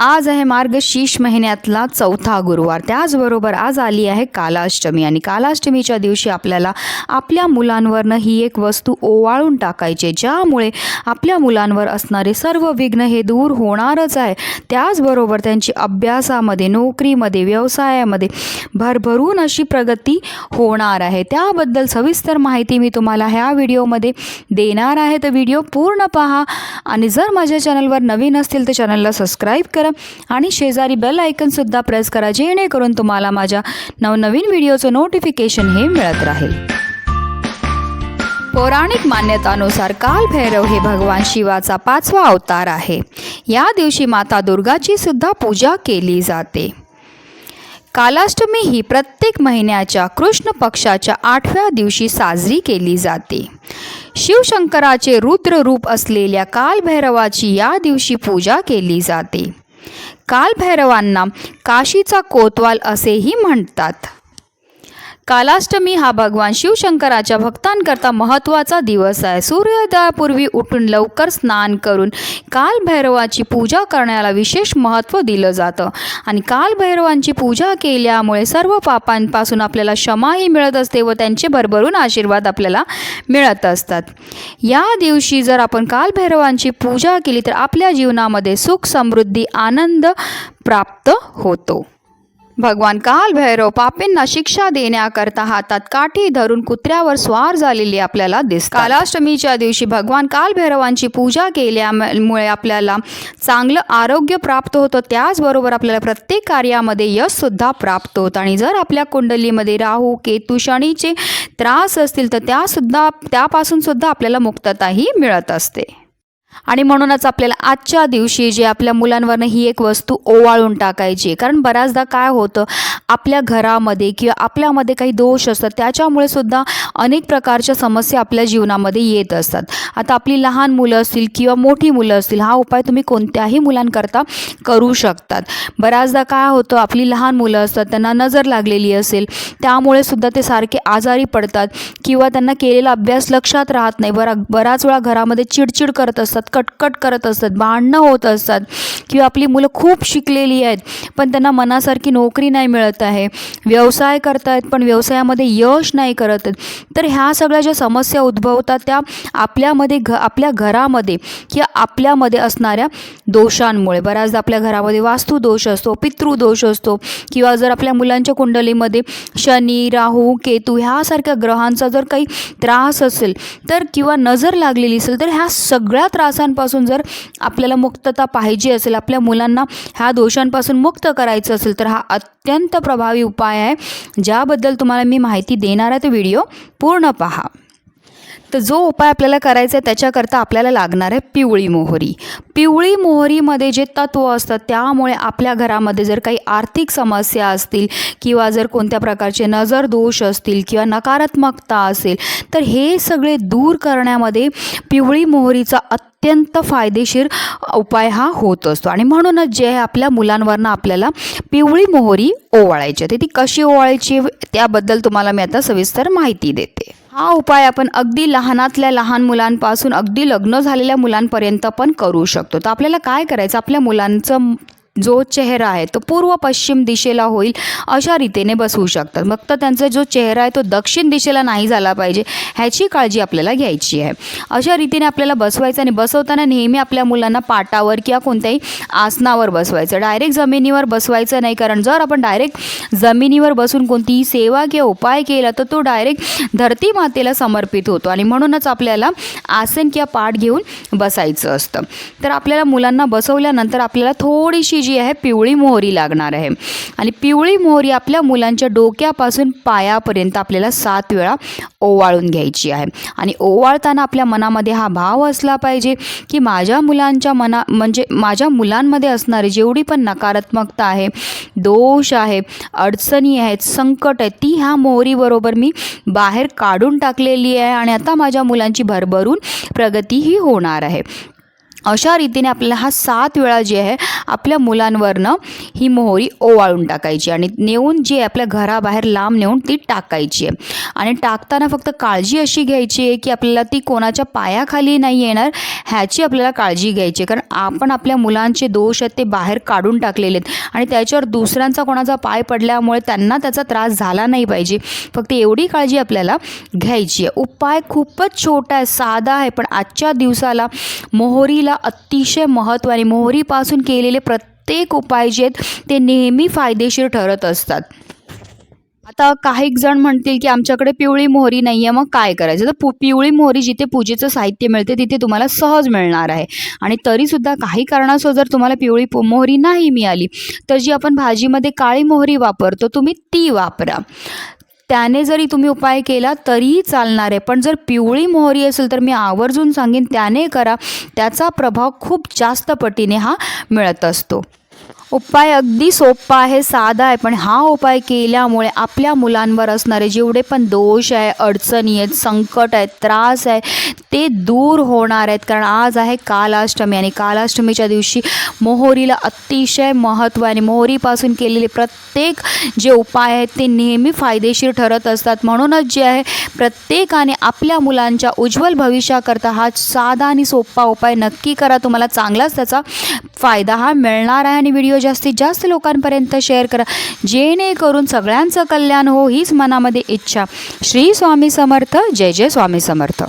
आज आहे मार्गशीर्ष महिन्यातला चौथा गुरुवार. त्याचबरोबर आज आली आहे कालाष्टमी आणि कालाष्टमीच्या दिवशी आपल्याला आपल्या मुलांवरनं ही एक वस्तू ओवाळून टाकायची ज्यामुळे आपल्या मुलांवर असणारे सर्व विघ्न हे दूर होणारच आहे. त्याचबरोबर त्यांची अभ्यासामध्ये नोकरीमध्ये व्यवसायामध्ये भरभरून अशी प्रगती होणार आहे. त्याबद्दल सविस्तर माहिती मी तुम्हाला ह्या व्हिडिओमध्ये देणार आहे. तर व्हिडिओ पूर्ण पहा आणि जर माझ्या चॅनलवर नवीन असतील तर चॅनलला सबस्क्राईब करा. आणि शेजारी बेल आयकनसुद्धा प्रेस करा जेणेकरून तुम्हाला माझ्या नवनवीन व्हिडिओचं नोटिफिकेशन हे मिळत राहील. पौराणिक मान्यतानुसार कालभैरव हे भगवान शिवाचा पाचवा अवतार आहे. या दिवशी माता दुर्गाची सुद्धा पूजा केली जाते. कालाष्टमी ही प्रत्येक महिन्याच्या कृष्ण पक्षाच्या आठव्या दिवशी साजरी केली जाते. शिवशंकराचे रुद्र रूप असलेल्या कालभैरवाची या दिवशी पूजा केली जाते. कालभैरवांना काशीचा कोतवाल असेही म्हणतात. कालाष्टमी हा भगवान शिवशंकराच्या भक्तांकरता महत्त्वाचा दिवस आहे. सूर्योदयापूर्वी उठून लवकर स्नान करून कालभैरवाची पूजा करण्याला विशेष महत्त्व दिलं जातं. आणि कालभैरवांची पूजा केल्यामुळे सर्व पापांपासून आपल्याला क्षमाही मिळत असते व त्यांचे भरभरून आशीर्वाद आपल्याला मिळत असतात. या दिवशी जर आपण कालभैरवांची पूजा केली तर आपल्या जीवनामध्ये सुख समृद्धी आनंद प्राप्त होतो. भगवान काल भैरव पापींना शिक्षा देण्याकरता हातात काठी धरून कुत्र्यावर स्वार झालेली आपल्याला दिसतात. कालाष्टमीच्या दिवशी भगवान काल भैरवांची पूजा केल्यामुळे आपल्याला चांगलं आरोग्य प्राप्त होतं. त्याचबरोबर आपल्याला प्रत्येक कार्यामध्ये यशसुद्धा प्राप्त होतं. आणि जर आपल्या कुंडलीमध्ये राहू केतू शनीचे त्रास असतील तर त्यासुद्धा त्यापासून सुद्धा आपल्याला मुक्तताही मिळत असते. आणि म्हणूनच आपल्याला आजच्या दिवशी जे आपल्या मुलांवरनं ही एक वस्तू ओवाळून टाकायची कारण बऱ्याचदा काय होतं आपल्या घरामध्ये किंवा आपल्यामध्ये काही दोष असतात त्याच्यामुळे सुद्धा अनेक प्रकारच्या समस्या आपल्या जीवनामध्ये येत असतात. आता आपली लहान मुलं असतील किंवा मोठी मुलं असतील हा उपाय तुम्ही कोणत्याही मुलांकरता करू शकतात. बऱ्याचदा काय होतं आपली लहान मुलं असतात त्यांना नजर लागलेली असेल त्यामुळे सुद्धा ते सारखे आजारी पडतात किंवा त्यांना केलेला अभ्यास लक्षात राहत नाही. बरा बराच वेळा घरामध्ये चिडचिड करत असतात कटकट करत असतात भांडणं होत असतात. किंवा आपली मुलं खूप शिकलेली आहेत पण त्यांना मनासारखी नोकरी नाही मिळत आहे. व्यवसाय करतायत पण व्यवसायामध्ये यश नाही करत आहेत. तर ह्या सगळ्या ज्या समस्या उद्भवतात त्या आपल्यामध्ये घ आपल्या घरामध्ये किंवा आपल्यामध्ये असणाऱ्या दोषांमुळे. बऱ्याचदा आपल्या घरामध्ये वास्तुदोष असतो पितृदोष असतो किंवा जर आपल्या मुलांच्या कुंडलीमध्ये शनी राहू केतू ह्यासारख्या ग्रहांचा जर काही त्रास असेल तर किंवा नजर लागलेली असेल तर ह्या सगळ्या त्रास त्रासांपासून जर आपल्याला मुक्तता पाहिजे असेल आपल्या मुलांना ह्या दोषांपासून मुक्त करायचं असेल तर हा अत्यंत प्रभावी उपाय आहे. ज्याबद्दल तुम्हाला मी माहिती देणार आहे तो व्हिडिओ पूर्ण पहा. तर जो उपाय आपल्याला करायचा आहे त्याच्याकरता आपल्याला लागणार आहे पिवळी मोहरी. पिवळी मोहरीमध्ये जे तत्व असतात त्यामुळे आपल्या घरामध्ये जर काही आर्थिक समस्या असतील किंवा जर कोणत्या प्रकारचे नजर दोष असतील किंवा नकारात्मकता असेल तर हे सगळे दूर करण्यामध्ये पिवळी मोहरीचा अत्यंत फायदेशीर उपाय हा होत असतो. आणि म्हणूनच जे आहे आपल्या मुलांवरनं आपल्याला पिवळी मोहरी ओवाळायची आहे. तर ती कशी ओवाळायची त्याबद्दल तुम्हाला मी आता सविस्तर माहिती देते. हा उपाय आपण अगदी लहानातल्या लहान मुलांपासून अगदी लग्न झालेल्या मुलांपर्यंत पण करू शकतो. तर आपल्याला काय करायचं? आपल्या मुलांचं जो चेहरा आहे तो पूर्व पश्चिम दिशेला होईल अशा रीतीने बसवू शकतात. फक्त त्यांचा जो चेहरा आहे तो दक्षिण दिशेला नाही झाला पाहिजे ह्याची काळजी आपल्याला घ्यायची आहे. अशा रीतीने आपल्याला बसवायचं आणि बसवताना नेहमी आपल्या मुलांना पाटावर किंवा कोणत्याही आसनावर बसवायचं. डायरेक्ट जमिनीवर बसवायचं नाही कारण जर आपण डायरेक्ट जमिनीवर बसून कोणतीही सेवा किंवा उपाय केला तर तो डायरेक्ट धरती मातेला समर्पित होतो आणि म्हणूनच आपल्याला आसन किंवा पाठ घेऊन बसायचं असतं. तर आपल्याला मुलांना बसवल्यानंतर आपल्याला थोडीशी जी आहे पिवळी मोहरी लागणार आहे. आणि पिवळी मोहरी आपल्या मुलांच्या डोक्यापासून पायापर्यंत आपल्याला सात वेळा ओवाळून घ्यायची आहे. आणि ओवाळताना आपल्या मनामध्ये हा भाव असला पाहिजे की माझ्या मुलांच्या मना म्हणजे माझ्या मुलांमध्ये असणारी जेवढी पण नकारात्मकता आहे दोष आहे अडचणी आहेत संकट आहे ती ह्या मोहरीबरोबर मी बाहेर काढून टाकलेली आहे आणि आता माझ्या मुलांची भरभरून प्रगती ही होणार आहे. अशा रीतीने आपल्याला हा सात वेळा जे आहे आपल्या मुलांवरनं ही मोहरी ओवाळून टाकायची आणि नेऊन जी आपल्या घराबाहेर लांब नेऊन ती टाकायची आहे. आणि टाकताना फक्त काळजी अशी घ्यायची आहे की आपल्याला ती कोणाच्या पायाखाली नाही येणार ह्याची आपल्याला काळजी घ्यायची आहे. कारण आपण आपल्या मुलांचे दोष आहेत ते बाहेर काढून टाकलेले आहेत. आणि त्याच्यावर दुसऱ्यांचा कोणाचा पाय पडल्यामुळे त्यांना त्याचा त्रास झाला नाही पाहिजे. फक्त एवढी काळजी आपल्याला घ्यायची आहे. उपाय खूपच छोटा आहे साधा आहे. पण आजच्या दिवसाला मोहरीला अतिशय महत्त्व आणि मोहरीपासून केलेले प्रत्येक उपाय जे आहेत ते नेहमी फायदेशीर ठरत असतात. आता काही जण म्हणतील की आमच्याकडे पिवळी मोहरी नाही आहे मग काय करायचं? तर पु पिवळी मोहरी जिथे पूजेचं साहित्य मिळते तिथे तुम्हाला सहज मिळणार आहे. आणि तरीसुद्धा काही कारणास्तव जर तुम्हाला पिवळी पो मोहरी नाही मिळाली तर जी आपण भाजीमध्ये काळी मोहरी वापरतो तुम्ही ती वापरा. त्याने जरी तुम्ही उपाय केला तरीही चालणार आहे. पण जर पिवळी मोहरी असेल तर मी आवर्जून सांगेन त्याने करा. त्याचा प्रभाव खूप जास्त पटीने हा मिळत असतो. उपाय अगदी सोपा आहे साधा आहे पण हा उपाय केल्यामुळे आपल्या मुलांवर असणारे जेवढे पण दोष आहे अडचणी आहेत संकट आहेत त्रास आहे ते दूर होणार आहेत. कारण आज आहे कालाष्टमी आणि कालाष्टमीच्या दिवशी मोहरीला अतिशय महत्त्व आहे आणि मोहरीपासून केलेले प्रत्येक जे उपाय आहेत ते नेहमी फायदेशीर ठरत असतात. म्हणूनच जे आहे प्रत्येकाने आपल्या मुलांच्या उज्ज्वल भविष्याकरता हा साधा आणि सोपा उपाय नक्की करा. तुम्हाला चांगलाच त्याचा फायदा हा मिळणार आहे आणि व्हिडिओ व्हिडिओ जास्तीत जास्त लोकांपर्यंत शेअर करा. जेणेकरून सगळ्यांचं कल्याण हो हीच मनामध्ये इच्छा. श्री स्वामी समर्थ. जय जय स्वामी समर्थ.